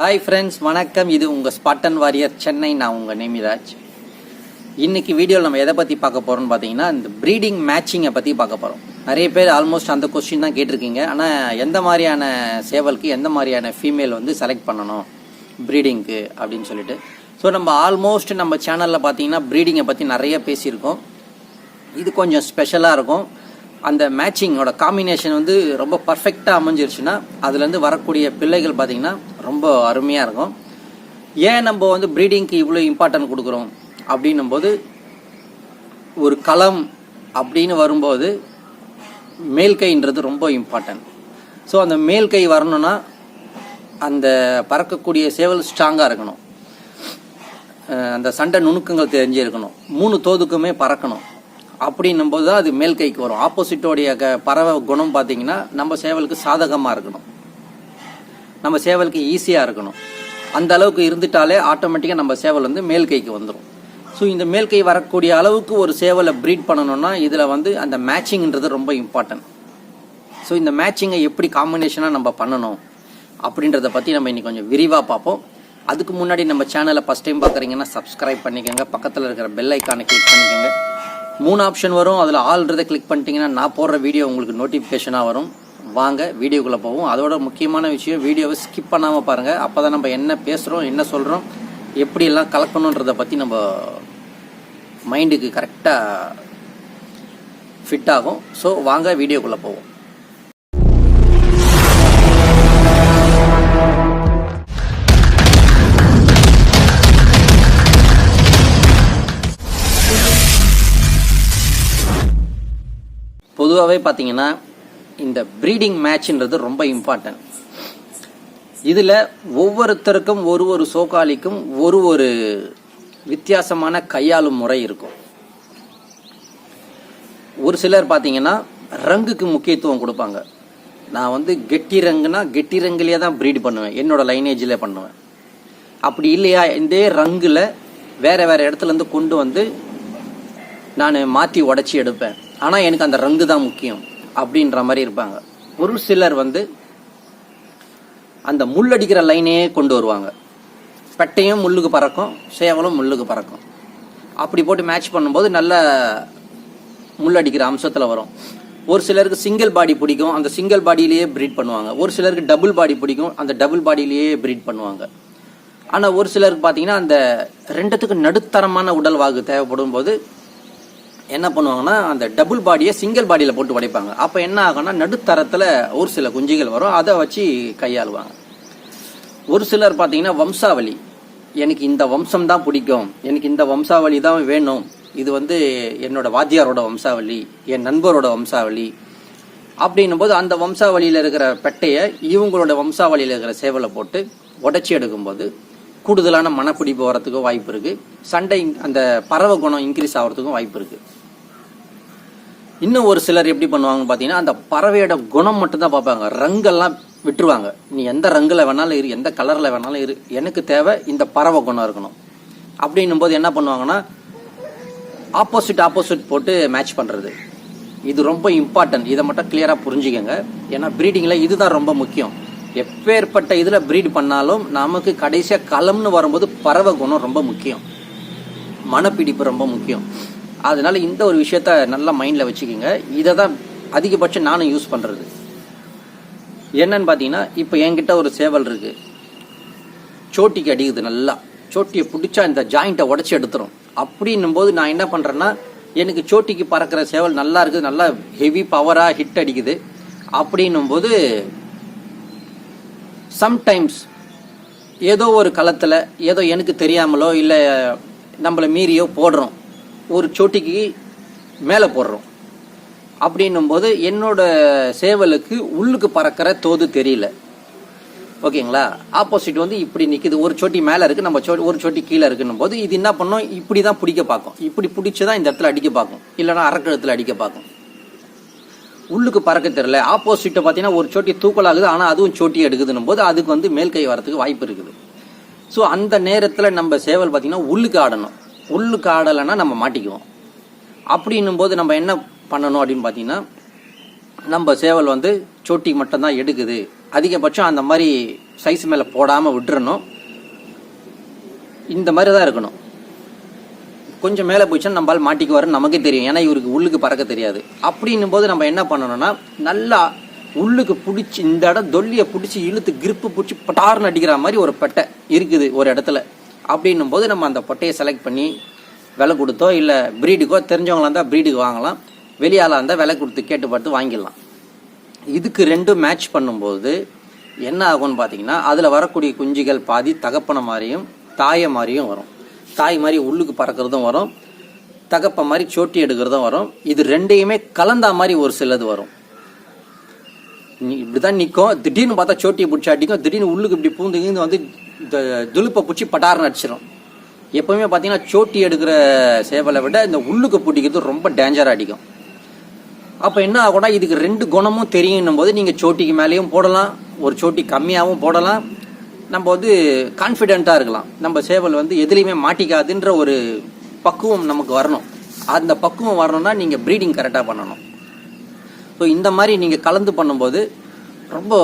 Hi friends வணக்கம். இது உங்கள் ஸ்பாட்டன் வாரியர் சென்னை நான் உங்கள் நேமிராஜ் இன்றைக்கி வீடியோவில் நம்ம எதை பற்றி பார்க்க போகிறோம்னு பார்த்தீங்கன்னா இந்த ப்ரீடிங் மேட்சிங்கை பற்றி பார்க்க போகிறோம் நிறைய பேர் ஆல்மோஸ்ட் அந்த கொஸ்டின் தான் கேட்டிருக்கீங்க. ஆனால் எந்த மாதிரியான சேவலுக்கு எந்த மாதிரியான ஃபீமேல் வந்து செலக்ட் பண்ணணும் ப்ரீடிங்க்கு அப்படின்னு சொல்லிட்டு. ஸோ நம்ம ஆல்மோஸ்ட் நம்ம சேனலில் பார்த்தீங்கன்னா ப்ரீடிங்கை பற்றி நிறைய பேசியிருக்கோம். இது கொஞ்சம் ஸ்பெஷலாக இருக்கும். அந்த மேட்சிங்கோட காம்பினேஷன் வந்து ரொம்ப பர்ஃபெக்டாக அமைஞ்சிருச்சுன்னா அதுலேருந்து வரக்கூடிய பிள்ளைகள் பார்த்திங்கன்னா ரொம்ப அருமையாக இருக்கும். ஏன் நம்ம வந்து ப்ரீடிங்க்கு இவ்வளோ இம்பார்ட்டன்ட் கொடுக்குறோம்? அப்படின்னும் போது ஒரு களம் அப்படின்னு வரும்போது மேல் கைன்றது ரொம்ப இம்பார்ட்டன்ட் ஸோ அந்த மேல் கை வரணும்னா அந்த பறக்கக்கூடிய சேவல் ஸ்ட்ராங்காக இருக்கணும். அந்த சண்டை நுணுக்கங்கள் தெரிஞ்சிருக்கணும். மூணு தோதுக்குமே பறக்கணும். அப்படின்னும் போது தான் அது மேல் கைக்கு வரும் ஆப்போசிட்டோடைய க பறவை குணம் பார்த்தீங்கன்னா நம்ம சேவலுக்கு சாதகமாக இருக்கணும். நம்ம சேவலுக்கு ஈஸியாக இருக்கணும். அந்த அளவுக்கு இருந்துட்டாலே ஆட்டோமேட்டிக்காக நம்ம சேவல் வந்து மேல் கைக்கு வந்துடும் ஸோ இந்த மேல் கை வரக்கூடிய அளவுக்கு ஒரு சேவலை ப்ரீட் பண்ணணும்னா இதில் வந்து அந்த மேட்சிங்ன்றது ரொம்ப இம்பார்ட்டன்ட் ஸோ இந்த மேட்சிங்கை எப்படி காம்பினேஷனாக நம்ம பண்ணணும் அப்படின்றத பற்றி நம்ம இன்னைக்கு கொஞ்சம் விரிவாக பார்ப்போம். அதுக்கு முன்னாடி நம்ம சேனலை ஃபஸ்ட் டைம் பார்க்குறீங்கன்னா சப்ஸ்கிரைப் பண்ணிக்கோங்க. பக்கத்தில் இருக்கிற பெல் ஐக்கானை கிளிக் பண்ணிக்கோங்க. மூணு ஆப்ஷன் வரும். அதில் ஆல்ரெடி கிளிக் பண்ணிட்டீங்கன்னா நான் போடுற வீடியோ உங்களுக்கு நோட்டிஃபிகேஷனாக வரும். வாங்க வீடியோக்குள்ளே போவோம். அதோட முக்கியமான விஷயம் வீடியோவை ஸ்கிப் பண்ணாமல் பாருங்கள் அப்போ தான் நம்ம என்ன பேசுகிறோம் என்ன சொல்கிறோம் எப்படியெல்லாம் கலக்கணுன்றதை பற்றி நம்ம மைண்டுக்கு கரெக்டாக ஃபிட் ஆகும். ஸோ வாங்க வீடியோக்குள்ளே போவோம். பொதுவாகவே பார்த்தீங்கன்னா இந்த ப்ரீடிங் மேட்ச்ன்றது ரொம்ப இம்பார்ட்டன்ட் இதில் ஒவ்வொருத்தருக்கும் ஒரு ஒரு சோகாலிக்கும் ஒரு ஒரு வித்தியாசமான கையாளும் முறை இருக்கும். ஒரு சிலர் பார்த்தீங்கன்னா ரங்குக்கு முக்கியத்துவம் கொடுப்பாங்க. நான் வந்து கெட்டி ரங்குனா கெட்டி ரங்குலேயே தான் ப்ரீட் பண்ணுவேன். என்னோட லைனேஜில் பண்ணுவேன். அப்படி இல்லையா? இதே ரங்கில் வேறு வேறு இடத்துல இருந்து கொண்டு வந்து நான் மாற்றி உடச்சி எடுப்பேன். ஆனால் எனக்கு அந்த ரங்கு தான் முக்கியம். அப்படின்ற மாதிரி இருப்பாங்க. ஒரு சிலர் வந்து அந்த முள்ளடிக்கிற லைனே கொண்டு வருவாங்க. பெட்டையும் முள்ளுக்கு பறக்கும் சேவலும் முள்ளுக்கு பறக்கும். அப்படி போட்டு மேட்ச் பண்ணும்போது நல்ல முள்ளடிக்கிற அம்சத்தில் வரும். ஒரு சிலருக்கு சிங்கிள் பாடி பிடிக்கும் அந்த சிங்கிள் பாடியிலேயே ப்ரீட் பண்ணுவாங்க. ஒரு சிலருக்கு டபுள் பாடி பிடிக்கும் அந்த டபுள் பாடியிலேயே ப்ரீட் பண்ணுவாங்க. ஆனால் ஒரு சிலருக்கு பார்த்தீங்கன்னா அந்த ரெண்டுத்துக்கு நடுத்தரமான உடல் வாகு தேவைப்படும் போது என்ன பண்ணுவாங்கன்னா அந்த டபுள் பாடியை சிங்கிள் பாடியில் போட்டு உடைப்பாங்க. அப்போ என்ன ஆகும்னா நடுத்தரத்தில் ஒரு சில குஞ்சுகள் வரும். அதை வச்சு கையாளுவாங்க. ஒரு சிலர் பார்த்தீங்கன்னா வம்சாவளி. எனக்கு இந்த வம்சம் தான் பிடிக்கும். எனக்கு இந்த வம்சாவளி தான் வேணும். இது வந்து என்னோட வாத்தியாரோட வம்சாவளி என் நண்பரோட வம்சாவளி. அப்படின்னும் போது அந்த வம்சாவளியில் இருக்கிற பெட்டையை இவங்களோட வம்சாவளியில் இருக்கிற சேவலை போட்டு உடச்சி எடுக்கும்போது கூடுதலான மனப்பிடிப்பு வரத்துக்கும் வாய்ப்பு இருக்குது சண்டை அந்த பறவை குணம் இன்க்ரீஸ் ஆகிறதுக்கும் வாய்ப்பு இருக்குது இன்னும் ஒரு சிலர் எப்படி பண்ணுவாங்கன்னு பார்த்தீங்கன்னா அந்த பறவையோட குணம் மட்டும்தான் பார்ப்பாங்க. ரங்கெல்லாம் விட்டுருவாங்க. நீ எந்த ரங்கில் வேணாலும் இரு எந்த கலரில் வேணாலும் இரு. எனக்கு தேவை இந்த பறவை குணம் இருக்கணும். அப்படின்னும் போது என்ன பண்ணுவாங்கன்னா ஆப்போசிட் ஆப்போசிட் போட்டு மேட்ச் பண்ணுறது இது ரொம்ப இம்பார்ட்டன்ட் இதை மட்டும் கிளியராக புரிஞ்சுக்கோங்க. ஏன்னா ப்ரீடிங்கில் இதுதான் ரொம்ப முக்கியம். எப்பேற்பட்ட இதில் ப்ரீட் பண்ணாலும் நமக்கு கடைசியாக களம்னு வரும்போது பறவை குணம் ரொம்ப முக்கியம். மனப்பிடிப்பு ரொம்ப முக்கியம். அதனால இந்த ஒரு விஷயத்த நல்லா மைண்டில் வச்சுக்கோங்க. இதை தான் அதிகபட்சம் நானும் யூஸ் பண்ணுறது என்னன்னு பார்த்தீங்கன்னா இப்போ என்கிட்ட ஒரு சேவல் இருக்குது சோட்டிக்கு அடிக்குது நல்லா. சோட்டியை பிடிச்சா இந்த ஜாயிண்ட்டை உடச்சி எடுத்துரும். அப்படின்னும் போது நான் என்ன பண்ணுறேன்னா எனக்கு சோட்டிக்கு பறக்கிற சேவல் நல்லா இருக்குது நல்லா ஹெவி பவராக ஹிட் அடிக்குது. அப்படின்னும் போது சம்டைம்ஸ் ஏதோ ஒரு களத்தில் ஏதோ எனக்கு தெரியாமலோ இல்லை நம்மளை மீறியோ போடுறோம். ஒரு சோட்டிக்கு மேலே போடுறோம். அப்படின்னும் போது என்னோட சேவலுக்கு உள்ளுக்கு பறக்கிற தோது தெரியல. ஓகேங்களா? ஆப்போசிட் வந்து இப்படி நிற்குது ஒரு சோட்டி மேலே இருக்குது நம்ம சோ ஒரு சோட்டி கீழே இருக்குன்னும் போது இது என்ன பண்ணும்? இப்படி தான் பிடிக்க பார்க்கும். இப்படி பிடிச்சி தான் இந்த இடத்துல அடிக்க பார்க்கும். இல்லைன்னா அரக்கழுத்தில் அடிக்க பார்க்கும். உள்ளுக்கு பறக்க தெரியல. ஆப்போசிட்டை பார்த்தீங்கன்னா ஒரு சோட்டி தூக்கலாகுது. ஆனால் அதுவும் சோட்டி எடுக்குதுன்னும் போது அதுக்கு வந்து மேல் கை வரத்துக்கு வாய்ப்பு இருக்குது. ஸோ அந்த நேரத்தில் நம்ம சேவல் பார்த்தீங்கன்னா உள்ளுக்கு ஆடணும். உள்ளுக்கு ஆடலைன்னா நம்ம மாட்டிக்குவோம். அப்படின்னும் போது நம்ம என்ன பண்ணணும் அப்படின்னு பார்த்தீங்கன்னா நம்ம சேவல் வந்து சொட்டி மட்டும்தான் எடுக்குது. அதிகபட்சம் அந்த மாதிரி சைஸ் மேலே போடாமல் விட்டுறணும். இந்த மாதிரி தான் இருக்கணும். கொஞ்சம் மேலே போயிடுச்சுன்னா நம்மளால் மாட்டிக்கு மாட்டிக்குவாருன்னு நமக்கே தெரியும். ஏன்னா இவருக்கு உள்ளுக்கு பறக்க தெரியாது. அப்படின்னும் போது நம்ம என்ன பண்ணணும்னா நல்லா உள்ளுக்கு பிடிச்சி இந்த இடம் தொல்லியை பிடிச்சி இழுத்து கிரிப்பு பிடிச்சி பட்டார்னு அடிக்கிற மாதிரி ஒரு பெட்டை இருக்குது ஒரு இடத்துல. அப்படின்னும் போது நம்ம அந்த பொட்டையை செலக்ட் பண்ணி விலை கொடுத்தோ இல்லை ப்ரீடுக்கோ தெரிஞ்சவங்களா இருந்தால் ப்ரீடுக்கு வாங்கலாம். வெளியாளாக இருந்தால் விலை கொடுத்து கேட்டு பார்த்து வாங்கிடலாம். இதுக்கு ரெண்டும் மேட்ச் பண்ணும்போது என்ன ஆகும்னு பார்த்தீங்கன்னா அதில் வரக்கூடிய குஞ்சுகள் பாதி தகப்பனை மாதிரியும் தாயை மாதிரியும் வரும். தாய் மாதிரி உள்ளுக்கு பறக்கிறதும் வரும். தகப்ப மாதிரி சோட்டி எடுக்கிறதும் வரும். இது ரெண்டையுமே கலந்தா மாதிரி ஒரு சிலது வரும். இப்படி இப்படிதான் நிற்கும் திடீர்னு பார்த்தா சோட்டியை பிடிச்சி அடிக்கும். திடீர்னு உள்ளுக்கு இப்படி பூந்து வந்து துலுப்பை பிடிச்சி பட்டாரம் அடிச்சிடும் எப்பவுமே பார்த்தீங்கன்னா சோட்டி எடுக்கிற சேவலை விட இந்த உள்ளுக்கு பிடிக்கிறது ரொம்ப டேஞ்சராக அடிக்கும். அப்போ என்ன ஆகும்னா இதுக்கு ரெண்டு குணமும் தெரியும் போது நீங்கள் சோட்டிக்கு மேலேயும் போடலாம் ஒரு சோட்டி கம்மியாகவும் போடலாம். நம்ம வந்து கான்ஃபிடென்ட்டாக இருக்கலாம். நம்ம சேவல் வந்து எதுலேயுமே மாட்டிக்காதுன்ற ஒரு பக்குவம் நமக்கு வரணும். அந்த பக்குவம் வரணும்னா நீங்கள் ப்ரீடிங் கரெக்டாக பண்ணணும். ஸோ இந்த மாதிரி நீங்கள் கலந்து பண்ணும்போது ரொம்ப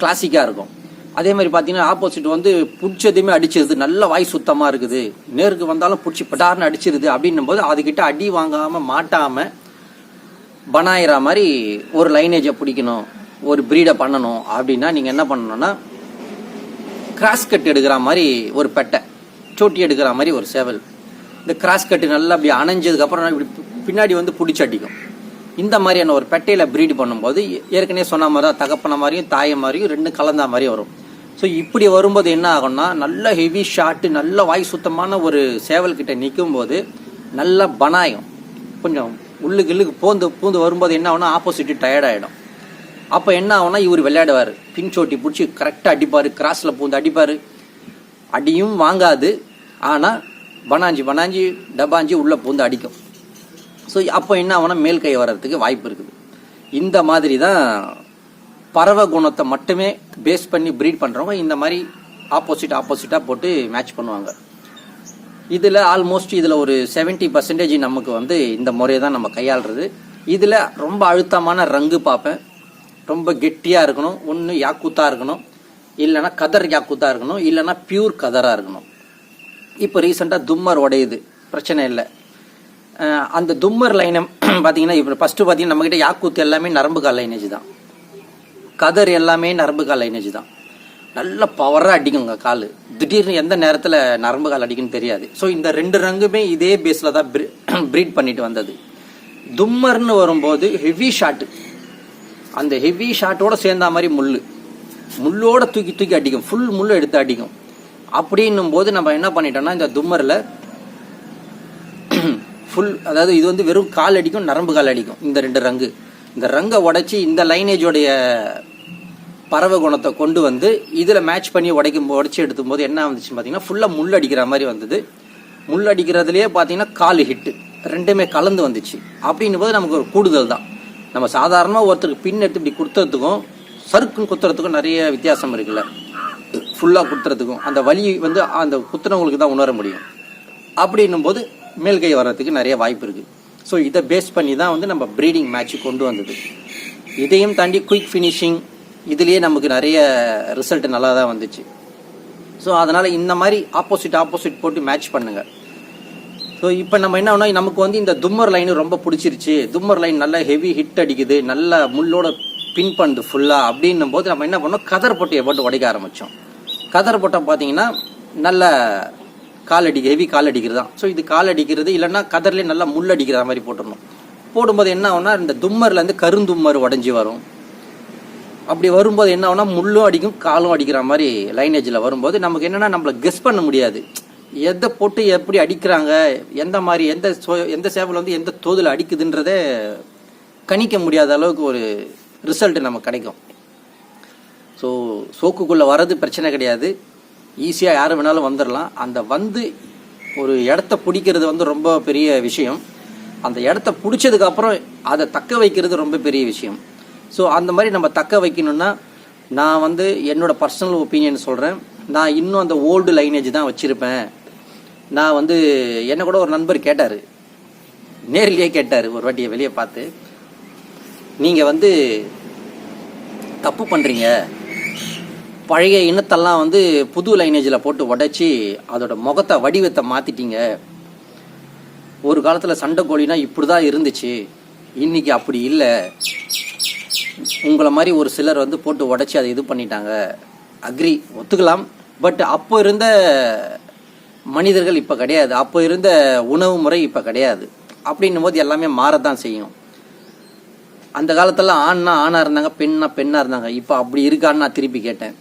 கிளாசிக்காக இருக்கும். அதே மாதிரி பார்த்தீங்கன்னா ஆப்போசிட் வந்து பிடிச்சதுமே அடிச்சிருது. நல்ல வாய் சுத்தமாக இருக்குது. நேருக்கு வந்தாலும் பிடிச்சி பட்டார்னு அடிச்சிருது அப்படின்னும் போது அதுக்கிட்ட அடி வாங்காமல் மாட்டாமல் பனாயிரா மாதிரி ஒரு லைனேஜை பிடிக்கணும். ஒரு ப்ரீடை பண்ணணும். அப்படின்னா நீங்கள் என்ன பண்ணணும்னா கிராஸ் கட் எடுக்கிற மாதிரி ஒரு பெட்டை. சோட்டி எடுக்கிற மாதிரி ஒரு சேவல். இந்த கிராஸ் கட்டு நல்லா அப்படி அணைஞ்சதுக்கப்புறம் இப்படி பின்னாடி வந்து பிடிச்சி அடிக்கும். இந்த மாதிரியான ஒரு பெட்டையில் ப்ரீடு பண்ணும்போது ஏற்கனவே சொன்ன மாதிரி தான் தகப்பன மாதிரியும் தாயை மாதிரியும் ரெண்டும் கலந்த மாதிரியும் வரும். ஸோ இப்படி வரும்போது என்ன ஆகும்னா நல்ல ஹெவி ஷாட்டு நல்ல வாய் சுத்தமான ஒரு சேவல் கிட்ட நிற்கும் போது நல்ல பனாயும் கொஞ்சம் உள்ளுக்கு இல்லுக்கு பூந்து பூந்து வரும்போது என்ன ஆகும்னா ஆப்போசிட் டயர்ட் ஆகிடும் அப்போ என்ன ஆகும்னா இவர் விளையாடுவார். பின்சோட்டி பிடிச்சி கரெக்டாக அடிப்பார் கிராஸில் பூந்து அடிப்பார். அடியும் வாங்காது ஆனால் பனாஞ்சி பனாஞ்சி டபாஞ்சி உள்ளே பூந்து அடிக்கும். ஸோ அப்போ என்ன ஆகும்னா மேல் கை வர்றதுக்கு வாய்ப்பு இருக்குது. இந்த மாதிரி தான் பறவை குணத்தை மட்டுமே பேஸ் பண்ணி ப்ரீட் பண்ணுறவங்க இந்த மாதிரி ஆப்போசிட் ஆப்போசிட்டாக போட்டு மேட்ச் பண்ணுவாங்க. இதில் ஆல்மோஸ்ட் இதில் ஒரு 70% பர்சன்டேஜ் நமக்கு வந்து இந்த முறையை தான் நம்ம கையாளுறது. இதில் ரொம்ப அழுத்தமான ரங்கு பார்ப்பேன். ரொம்ப கெட்டியாக இருக்கணும். ஒன்று யாக்கூத்தாக இருக்கணும். இல்லைன்னா கதர் யாக்கூத்தாக இருக்கணும். இல்லைன்னா பியூர் கதராக இருக்கணும். இப்போ ரீசெண்டாக தும்மர் உடையுது. பிரச்சனை இல்லை. அந்த தும்மர் லைனை பார்த்தீங்கன்னா இப்போ ஃபஸ்ட்டு பார்த்தீங்கன்னா நம்மக்கிட்ட யாக்கூத்து எல்லாமே நரம்பு கால் லைனேஜ் தான். கதர் எல்லாமே நரம்பு கால் லைனேஜ் தான். நல்ல பவராக அடிக்குங்க கால். திடீர்னு எந்த நேரத்தில் நரம்பு கால் அடிக்குன்னு தெரியாது. ஸோ இந்த ரெண்டு ரங்குமே இதே பேஸில் தான் ப்ரீட் பண்ணிட்டு வந்தது. தும்மர்னு வரும்போது ஹெவி ஷாட்டு அந்த ஹெவி ஷாட்டோட சேர்ந்த மாதிரி முள் முள்ளோட தூக்கி தூக்கி அடிக்கும். ஃபுல் முள் எடுத்து அடிக்கும். அப்படின்னும் போது நம்ம என்ன பண்ணிட்டோம்னா இந்த தும்மரில் ஃபுல் அதாவது இது வந்து வெறும் கால் அடிக்கும் நரம்பு கால் அடிக்கும். இந்த ரெண்டு ரங்கு. இந்த ரங்கை உடைச்சி இந்த லைனேஜோடைய பறவை குணத்தை கொண்டு வந்து இதில் மேட்ச் பண்ணி உடைக்கும் உடைச்சி எடுத்தும் போது என்ன வந்துச்சுன்னு பார்த்தீங்கன்னா ஃபுல்லாக முள் அடிக்கிற மாதிரி வந்தது. முள் அடிக்கிறதுலேயே பார்த்தீங்கன்னா கால் ஹிட்டு ரெண்டுமே கலந்து வந்துச்சு. அப்படின்னும் போது நமக்கு ஒரு கூடுதல் தான். நம்ம சாதாரணமாக ஒருத்தருக்கு பின் எடுத்து இப்படி குத்துறதுக்கும் சருக்குன்னு குத்துறதுக்கும் நிறைய வித்தியாசம் இருக்குல்ல. ஃபுல்லாக குத்துறதுக்கும் அந்த வலி வந்து அந்த குத்துறவங்களுக்கு தான் உணர முடியும். அப்படின்னும் போது மேல் கை வர்றதுக்கு நிறைய வாய்ப்பு இருக்குது ஸோ இதை பேஸ் பண்ணி தான் வந்து நம்ம ப்ரீடிங் மேட்ச் கொண்டு வந்தது. இதையும் தாண்டி குயிக் ஃபினிஷிங் இதுலேயே நமக்கு நிறைய ரிசல்ட் நல்லா தான் வந்துச்சு. ஸோ அதனால் இந்த மாதிரி ஆப்போசிட் ஆப்போசிட் போட்டு மேட்ச் பண்ணுங்கள் ஸோ இப்போ நம்ம என்ன பண்ணோம்? நமக்கு வந்து இந்த தும்மர் லைனு ரொம்ப பிடிச்சிருச்சு. தும்மர் லைன் நல்லா ஹெவி ஹிட் அடிக்குது. நல்ல முள்ளோட பின் பண்ணுது ஃபுல்லாக அப்படின்னும் போது நம்ம என்ன பண்ணோம்? கதர் பொட்டையை போட்டு உடைக்க ஆரம்பித்தோம் கதர் பொட்டை பார்த்தீங்கன்னா நல்ல கால் அடி ஹெவி கால் அடிக்கிறது தான். ஸோ இது கால் அடிக்கிறது இல்லைன்னா கதர்லேயே நல்லா முள் அடிக்கிற மாதிரி போட்டுடணும். போடும்போது என்ன ஆகுனா இந்த தும்மர்லேருந்து கருந்தும்மர் உடஞ்சி வரும். அப்படி வரும்போது என்ன ஆகும்னா முள்ளும் அடிக்கும் காலும் அடிக்கிற மாதிரி லைனேஜில் வரும்போது நமக்கு என்னென்னா நம்மள கெஸ் பண்ண முடியாது. எதை போட்டு எப்படி அடிக்கிறாங்க எந்த மாதிரி எந்த சோ- எந்த சேவல் வந்து எந்த தோதில் அடிக்குதுன்றதே கணிக்க முடியாத அளவுக்கு ஒரு ரிசல்ட் நமக்கு கிடைக்கும். ஸோ சோக்குக்குள்ளே வர்றது பிரச்சனை கிடையாது. ஈஸியாக யார் வேணாலும் வந்துடலாம் அந்த வந்து ஒரு இடத்த பிடிக்கிறது வந்து ரொம்ப பெரிய விஷயம். அந்த இடத்த பிடிச்சதுக்கப்புறம் அதை தக்க வைக்கிறது ரொம்ப பெரிய விஷயம். ஸோ அந்த மாதிரி நம்ம தக்க வைக்கணும்னா நான் வந்து என்னோடய பர்சனல் ஒப்பீனியன் சொல்கிறேன் நான் இன்னும் அந்த ஓல்டு லைனேஜ் தான் வச்சுருப்பேன். நான் வந்து என்னை கூட ஒரு நண்பர் கேட்டார். நேரிலேயே கேட்டார் ஒரு வாட்டியை வெளியே பார்த்து. நீங்கள் வந்து தப்பு பண்ணுறீங்க பழைய இனத்தெல்லாம் வந்து புது லைனேஜில் போட்டு உடைச்சி அதோட முகத்தை வடிவத்தை மாற்றிட்டீங்க ஒரு காலத்தில் சண்டை கோழினா இப்படி தான் இருந்துச்சு. இன்றைக்கி அப்படி இல்லை. உங்களை மாதிரி ஒரு சிலர் வந்து போட்டு உடைச்சி அதை இது பண்ணிட்டாங்க. அக்ரி ஒத்துக்கலாம். பட் அப்போ இருந்த மனிதர்கள் இப்போ கிடையாது. அப்போ இருந்த உணவு முறை இப்போ கிடையாது. அப்படின்னும் போது எல்லாமே மாறத்தான் செய்யும். அந்த காலத்தில் ஆண்னா ஆணாக இருந்தாங்க பெண்ணா பெண்ணாக இருந்தாங்க. இப்போ அப்படி இருக்கான்னு நான் திருப்பி கேட்டேன்.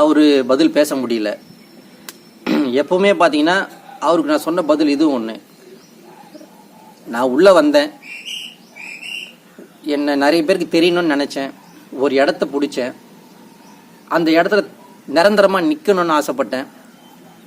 அவர் பதில் பேச முடியல. எப்போவுமே பார்த்தீங்கன்னா அவருக்கு நான் சொன்ன பதில் இது ஒன்று நான் உள்ளே வந்தேன். என்னை நிறைய பேருக்கு தெரியணும்னு நினச்சேன். ஒரு இடத்த பிடிச்சேன். அந்த இடத்துல நிரந்தரமாக நிற்கணும்னு ஆசைப்பட்டேன்.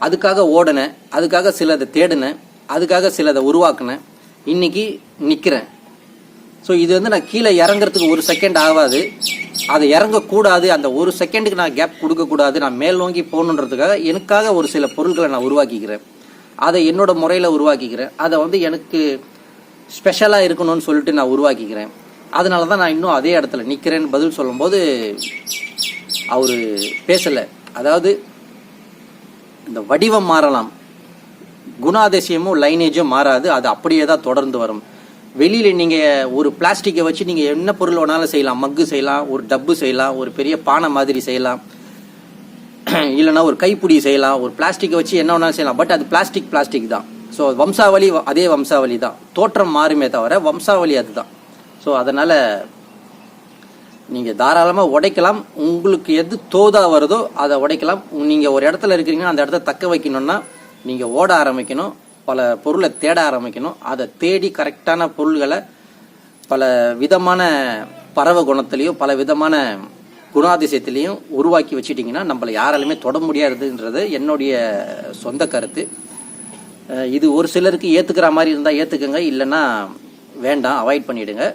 அதுக்காக ஓடினேன். அதுக்காக சிலதை தேடினேன். அதுக்காக சிலதை உருவாக்கினேன். இன்னைக்கு நிற்கிறேன் ஸோ இது வந்து நான் கீழே இறங்குறதுக்கு ஒரு செகண்ட் ஆகாது. அதை இறங்கக்கூடாது. அந்த ஒரு செகண்டுக்கு நான் கேப் கொடுக்கக்கூடாது. நான் மேல் நோக்கி போகணுன்றதுக்காக எனக்காக ஒரு சில பொருட்களை நான் உருவாக்கிக்கிறேன். அதை என்னோட முறையில் உருவாக்கிக்கிறேன். அதை வந்து எனக்கு ஸ்பெஷலாக இருக்கணும்னு சொல்லிட்டு நான் உருவாக்கிக்கிறேன். அதனால தான் நான் இன்னும் அதே இடத்துல நிற்கிறேன்னு பதில் சொல்லும்போது அவர் பேசலை. அதாவது இந்த வடிவம் மாறலாம். குணாதிசயமும் லைனேஜும் மாறாது. அது அப்படியே தான் தொடர்ந்து வரும். வெளியில் நீங்கள் ஒரு பிளாஸ்டிக்கை வச்சு நீங்கள் என்ன பொருள் வேணாலும் செய்யலாம். மக்கு செய்யலாம் ஒரு டப்பு செய்யலாம் ஒரு பெரிய பானை மாதிரி செய்யலாம். இல்லைன்னா ஒரு கைப்பிடி செய்யலாம் ஒரு பிளாஸ்டிக்கை வச்சு என்ன வேணாலும் செய்யலாம். பட் அது பிளாஸ்டிக் பிளாஸ்டிக் தான். ஸோ வம்சாவளி அதே வம்சாவளி தான். தோற்றம் மாறுமே தவிர வம்சாவளி அதுதான். ஸோ அதனால் நீங்கள் தாராளமாக உடைக்கலாம். உங்களுக்கு எது தோதாக வருதோ அதை உடைக்கலாம். நீங்கள் ஒரு இடத்துல இருக்கிறீங்கன்னா அந்த இடத்த தக்க வைக்கணும்னா நீங்கள் ஓட ஆரம்பிக்கணும். பல பொருளை தேட ஆரம்பிக்கணும். அதை தேடி கரெக்டான பொருள்களை பல விதமான பறவை குணத்திலையும் பல விதமான குணாதிசயத்திலையும் உருவாக்கி வச்சிட்டிங்கன்னா நம்மளை யாராலுமே தொட முடியாதுன்றது என்னுடைய சொந்த கருத்து. இது ஒரு சிலருக்கு ஏற்றுக்கிற மாதிரி இருந்தால் ஏத்துக்கங்க. இல்லைன்னா வேண்டாம் அவாய்ட் பண்ணிவிடுங்க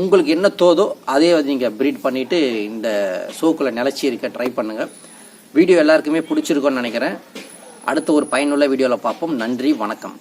உங்களுக்கு என்ன தோதோ அதே வந்து நீங்கள் ப்ரீட் பண்ணிவிட்டு இந்த சோக்கில் நிலச்சி இருக்க ட்ரை பண்ணுங்கள் வீடியோ எல்லாருக்குமே பிடிச்சிருக்கோன்னு நினைக்கிறேன். அடுத்த ஒரு பயனுள்ள வீடியோவில் பார்ப்போம். நன்றி வணக்கம்.